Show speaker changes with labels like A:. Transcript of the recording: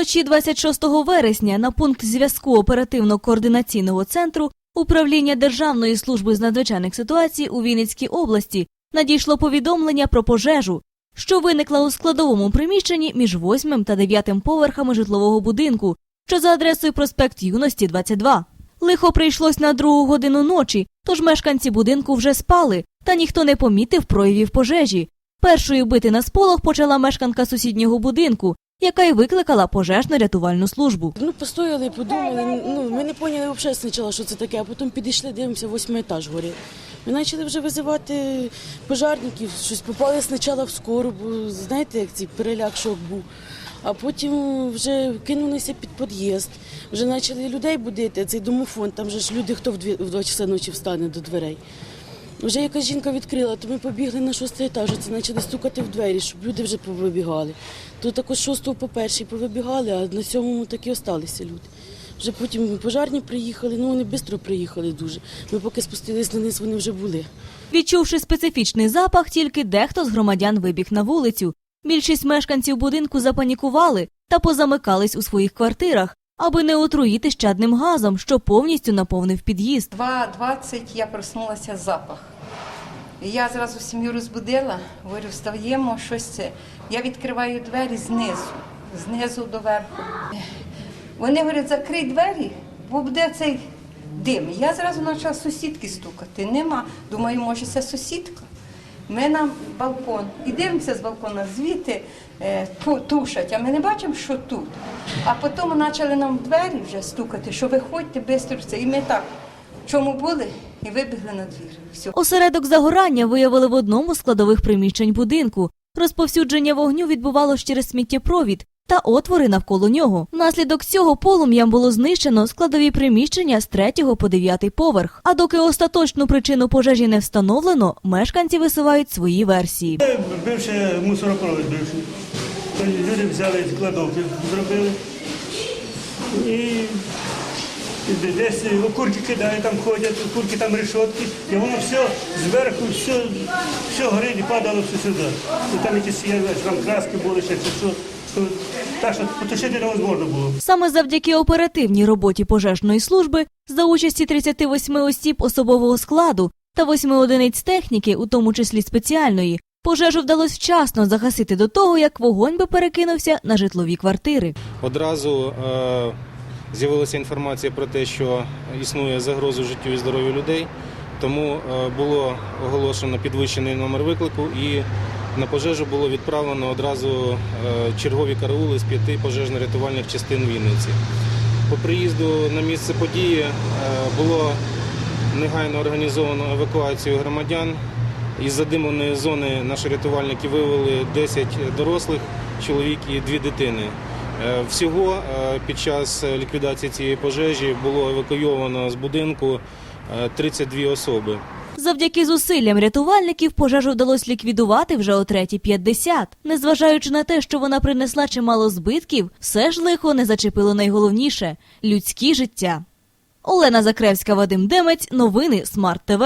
A: Вночі 26 вересня на пункт зв'язку оперативно-координаційного центру управління Державної служби з надзвичайних ситуацій у Вінницькій області надійшло повідомлення про пожежу, що виникла у складовому приміщенні між 8 та 9 поверхами житлового будинку, що за адресою проспект Юності 22. Лихо прийшлось на другу годину ночі, тож мешканці будинку вже спали, та ніхто не помітив проявів пожежі. Першою бити на сполох почала мешканка сусіднього будинку, яка й викликала пожежно-рятувальну службу.
B: Ну, постояли, подумали. Ну, ми не поняли взагалі спочатку, що це таке, а потім підійшли, дивимося, восьмий етаж горить. Ми почали вже визивати пожарників, щось попали спочатку в скору, бо знаєте, як цей переляк шок був. А потім вже кинулися під під'їзд. Вже почали людей будити, цей домофон, там же ж люди, хто в два часа ночі встане до дверей. Вже якась жінка відкрила, то ми побігли на шостий етаж, це почали стукати в двері, щоб люди вже повибігали. То також шостого по перший повибігали, а на сьомому так і осталися люди. Вже потім пожарні приїхали, ну вони швидко приїхали дуже. Ми поки спустились на низ, вони вже були.
A: Відчувши специфічний запах, тільки дехто з громадян вибіг на вулицю. Більшість мешканців будинку запанікували та позамикались у своїх квартирах, аби не отруїти щадним газом, що повністю наповнив під'їзд.
C: 2.20 я проснулася запах. Я зразу сім'ю розбудила, говорю, встаємо, щось це. Я відкриваю двері знизу, знизу до верху. Вони говорять, закрий двері, бо буде цей дим. Я зразу почала сусідки стукати. Нема. Думаю, може, це сусідка. Ми на балкон і дивимося з балкона, звідти е, тушать, а ми не бачимо, що тут. А потім почали нам в двері вже стукати, що виходьте швидко. І ми так, в чому були, і вибігли на двір. Все.
A: Осередок загорання виявили в одному з складових приміщень будинку. Розповсюдження вогню відбувалося через сміттєпровід та отвори навколо нього. Внаслідок цього полум'ям було знищено складові приміщення з 3 по 9 поверх. А доки остаточну причину пожежі не встановлено, мешканці висувають свої версії.
D: Бивши мусоропровід бивший. Люди взяли кладовки, зробили. І, десь окурки кидають, там ходять, окурки там решетки, і воно все зверху, все, все горить падало все сюди. І там якісь там краски були, ще. То, так що потушити невозможно було.
A: Саме завдяки оперативній роботі пожежної служби за участі 38 осіб особового складу та 8 одиниць техніки, у тому числі спеціальної, пожежу вдалося вчасно загасити до того, як вогонь би перекинувся на житлові квартири.
E: Одразу е, з'явилася інформація про те, що існує загроза життю і здоров'ю людей, тому е, було оголошено підвищений номер виклику і на пожежу було відправлено одразу е, чергові караули з п'яти пожежно-рятувальних частин Вінниці. По приїзду на місце події е, було негайно організовано евакуацію громадян. Із задимленої зони наші рятувальники вивели 10 дорослих, чоловік і дві дитини. Е, Всього під час ліквідації цієї пожежі було евакуйовано з будинку е, 32 особи.
A: Завдяки зусиллям рятувальників пожежу вдалося ліквідувати вже о 3.50. Незважаючи на те, що вона принесла чимало збитків, все ж лихо не зачепило найголовніше людські життя. Олена Закревська, Вадим Демець, новини Смарт ТВ.